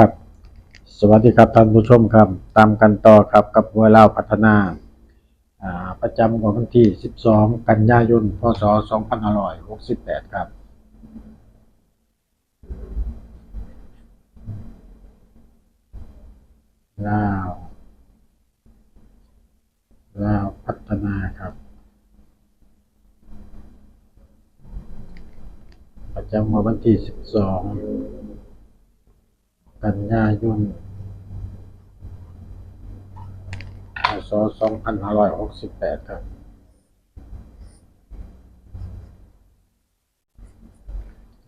ครับ สวัสดีครับท่านผู้ชมครับ ตามกันต่อครับกับมวยเล่าวพัฒนาอ่าประจำของวันที่ 12 กันยายน พศ 2568 ครับ ลาว ลาวพัฒนาครับ ประจำของวันที่ 12 กันยายนพศ2568ครับ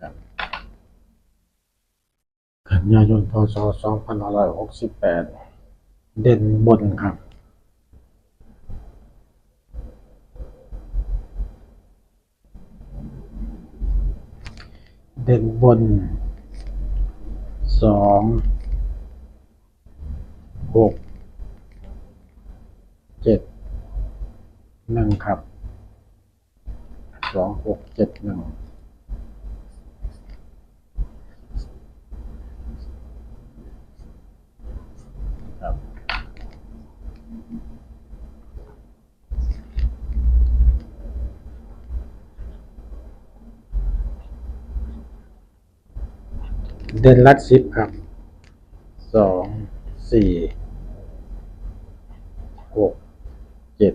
ครับ กันยายนพศ2568 เด่นบนครับ เด่นบน สองหกเจ็ดหนึ่งครับสองหกเจ็ดหนึ่ง ด่นลักซิปครับสองสี่หกเจ็ด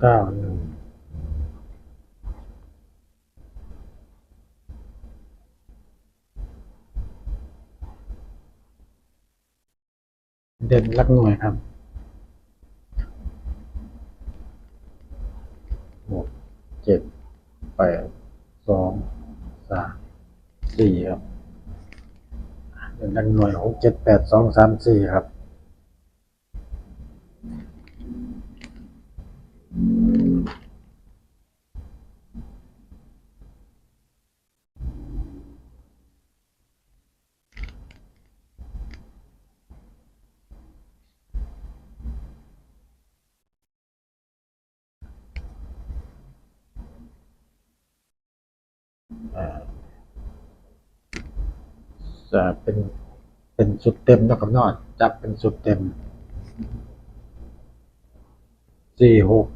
เก้าหนึ่งเด่นลักหน่วยครับหกเจ็ด แปด สอง สาม สี่ครับ เด่นลักหน่วยหกเจ็ดแปดสองสามสี่ครับ อ่า เป็นเป็นสุดเต็มแล้วกับนอดจับเป็นสุดเต็มสี่หก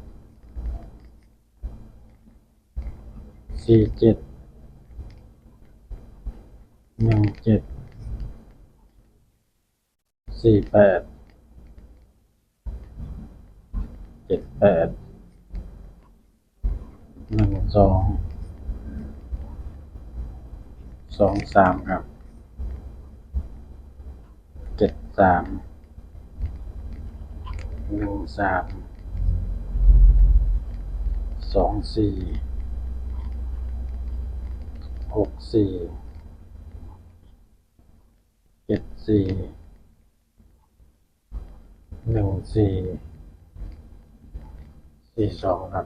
สี่เจ็ดหนึ่งเจ็ดสี่แปดเจ็ดแปดหนึ่งสองสองสามครับ เจ็ดสามหนึ่งสามสองสี่หกสี่เจ็ดสี่หนึ่งสี่สี่สองครับ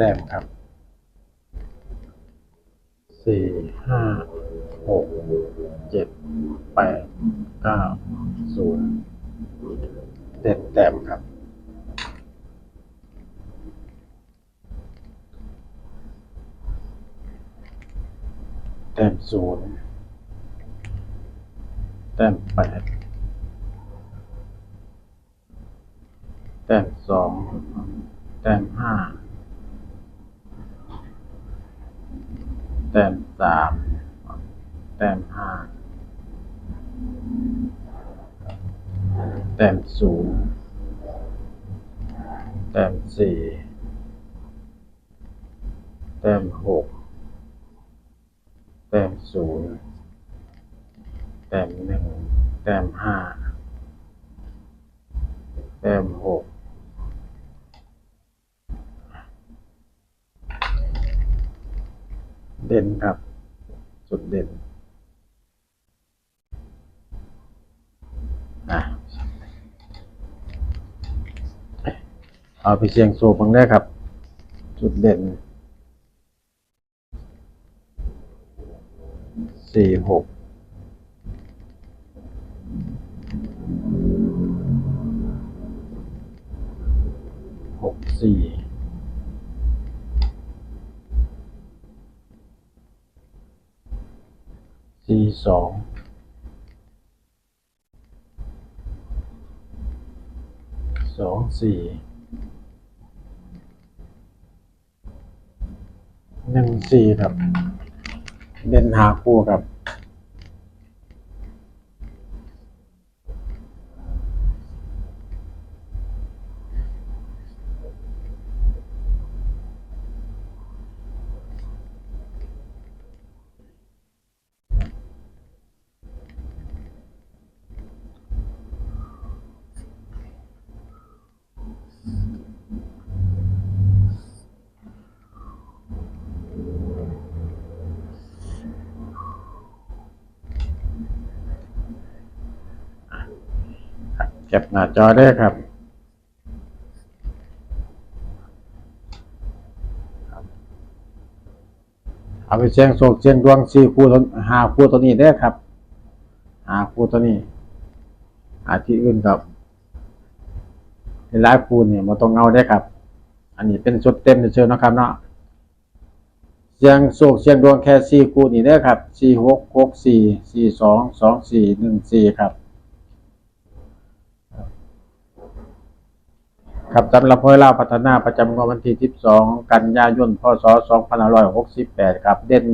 ต้มครับสี่ห้าหกเจ็ดแปดเก้าศูนย์เด่นแต้มครับ แต้มศูนย์แต้มแปดแต้มสองแต้มห้า แต้มสามแต้มห้าแต้มศูนย์แต้มสี่แต้มหกแต้มศูนย์แต้มหนึ่งแต้มห้าแต้มหก เด่นครับสุดเด่นอะเอาไปเสียงสูบบังได้ครับ จุดเด่นสี่หกสี่ สี่สองสองสี่หนึ่งสี่ครับ เด่นหาคู่ครับ เก็บหน้าจอได้ครับ เอาไปเชียงโศกเชียงดวงสี่คู่ตัวหาคู่ตัวนี้ได้ครับ หาคู่ตัวนี้ อาที่อื่นกับหลายคู่เนี่ยมาต้องเอาได้ครับ อันนี้เป็นชุดเต็มเชิญนะครับเนาะเชียงโศกเชียงดวงแค่สี่คู่นี่ได้ครับสี่หกหกสี่สี่สองสองสี่หนึ่งสี่ครับ ครับสำหรับห้วยลาพัฒนาประจำวันที่ 12 กันยายน พศ 2568 ครับ เด่น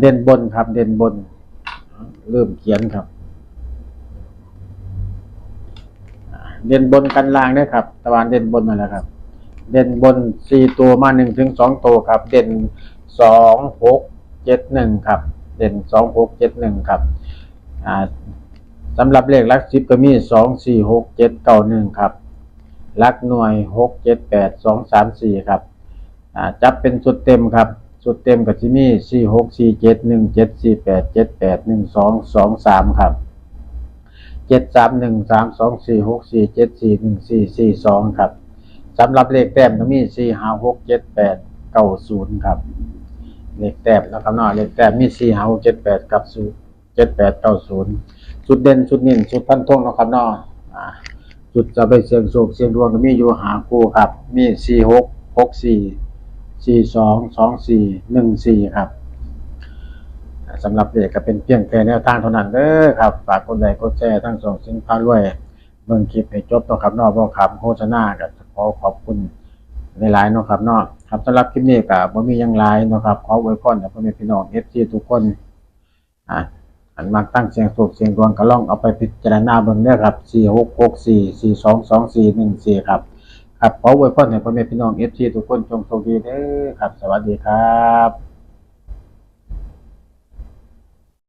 เด่นบนครับ เด่นบน เริ่มเขียนครับ เด่นบนกันล่างได้ครับ ตะวันเด่นบนนั่นแหละครับ เด่นบน 4 ตัวมา1ถึง2ตัวครับ เด่น 2 6 7 1 ครับ เด่น 2 6 7 1 ครับสำหรับเลขลักสิบก็มี 2 4 6 7 9 1 ครับ ลักหน่วยหกเจ็ดแปดสองสามสี่ครับจับเป็นสุดเต็มครับ สุดเต็มกับที่มีสี่หกสี่เจ็ดหนึ่งเจ็ดสี่แปดเจ็ดแปดหนึ่งสองสองสามครับเจ็ดสามหนึ่งสามสองสี่หกสี่เจ็ดสี่หนึ่งสี่สี่สองครับสำหรับเลขแต้มก็มีสี่ห้าหกเจ็ดแปดเก้าศูนย์ครับ เลขแต้มนะครับเนาะเลขแต้มมีสี่ห้าหกเจ็ดแปดกับศูนย์เจ็ดแปดเก้าศูนย์ชุดเด่นชุดนิ่มชุดพันท่งนะครับเนาะอ่า จุดจะไปเสียงโศกเสียงดวงก็มีอยู่หาคู่ครับ มีสี่หกหกสี่สี่สองสองสี่หนึ่งสี่ครับสำหรับเด็กก็เป็นเพียงแค่แนวทางเท่านั้นเด้อครับฝากกดไลค์กดแชร์ทั้งสองสินค้ารวยเบิ่งคลิปให้จบต้องครับนอกบ่ครับโฆษณาก็ขอขอบคุณในหลายนาะครับนาะครับสำหรับคลิปนี้ก็บ่มียังหลายเนาะครับขออวยพรให้พ่อแม่พี่น้อง FC ทุกคนอ่า อันมาตั้งเสียงสูบเสียงดวงก็ล่องเอาไปพิจารณาเบิ่งเนี่ยครับ4 6 6 4 4 2 2 4 1 4ครับครับขออวยพรให้พ่อแม่พี่น้องเอฟซีทุกคนจงโชคดีเด้อครับ สวัสดีครับ